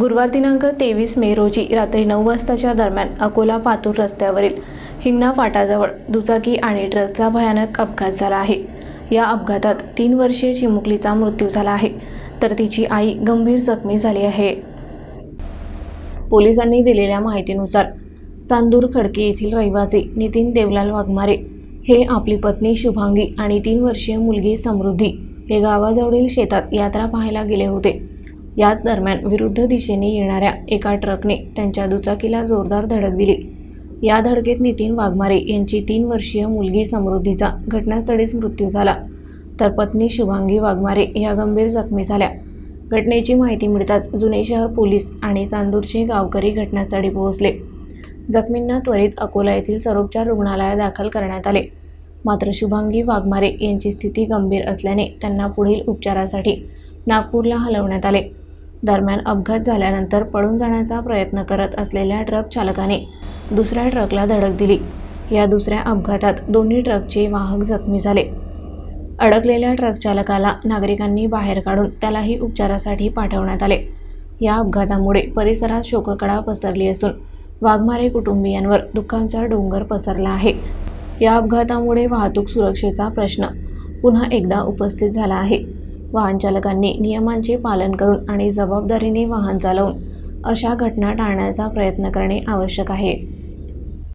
गुरुवार दिनांक तेवीस मे रोजी रात्री नऊ वाजताच्या दरम्यान अकोला पातूर रस्त्यावरील हिंगणा फाटाजवळ दुचाकी आणि ट्रकचा भयानक अपघात झाला आहे. या अपघातात तीन वर्षीय चिमुकलीचा मृत्यू झाला आहे तर तिची आई गंभीर जखमी झाली आहे. पोलिसांनी दिलेल्या माहितीनुसार चांदूर खडकी येथील रहिवासी नितीन देवलाल वाघमारे हे आपली पत्नी शुभांगी आणि तीन वर्षीय मुलगी समृद्धी हे गावाजवळील शेतात यात्रा पाहायला गेले होते. याच दरम्यान विरुद्ध दिशेने येणाऱ्या एका ट्रकने त्यांच्या दुचाकीला जोरदार धडक दिली. या धडकेत नितीन वाघमारे यांची तीन वर्षीय मुलगी समृद्धीचा घटनास्थळीच मृत्यू झाला. तर पत्नी शुभांगी वाघमारे या गंभीर जखमी झाल्या. घटनेची माहिती मिळताच जुने शहर पोलीस आणि चांदूरचे गावकरी घटनास्थळी पोहोचले. जखमींना त्वरित अकोला येथील सर्वोपचार रुग्णालयात दाखल करण्यात आले. मात्र शुभांगी वाघमारे यांची स्थिती गंभीर असल्याने त्यांना पुढील उपचारासाठी नागपूरला हलवण्यात आले. दरम्यान अपघात झाल्यानंतर पळून जाण्याचा प्रयत्न करत असलेल्या ट्रक चालकाने दुसऱ्या ट्रकला धडक दिली. या दुसऱ्या अपघातात दोन्ही ट्रकचे वाहक जखमी झाले. अडकलेल्या ट्रक चालकाला नागरिकांनी बाहेर काढून त्यालाही उपचारासाठी पाठवण्यात आले. या अपघातामुळे परिसरात शोककळा पसरली असून वाघमारे कुटुंबियांवर दुःखांचा डोंगर पसरला आहे. या अपघातामुळे वाहतूक सुरक्षेचा प्रश्न पुन्हा एकदा उपस्थित झाला आहे. वाहनचालकांनी नियमांचे पालन करून आणि जबाबदारीने वाहन चालवून अशा घटना टाळण्याचा प्रयत्न करणे आवश्यक आहे.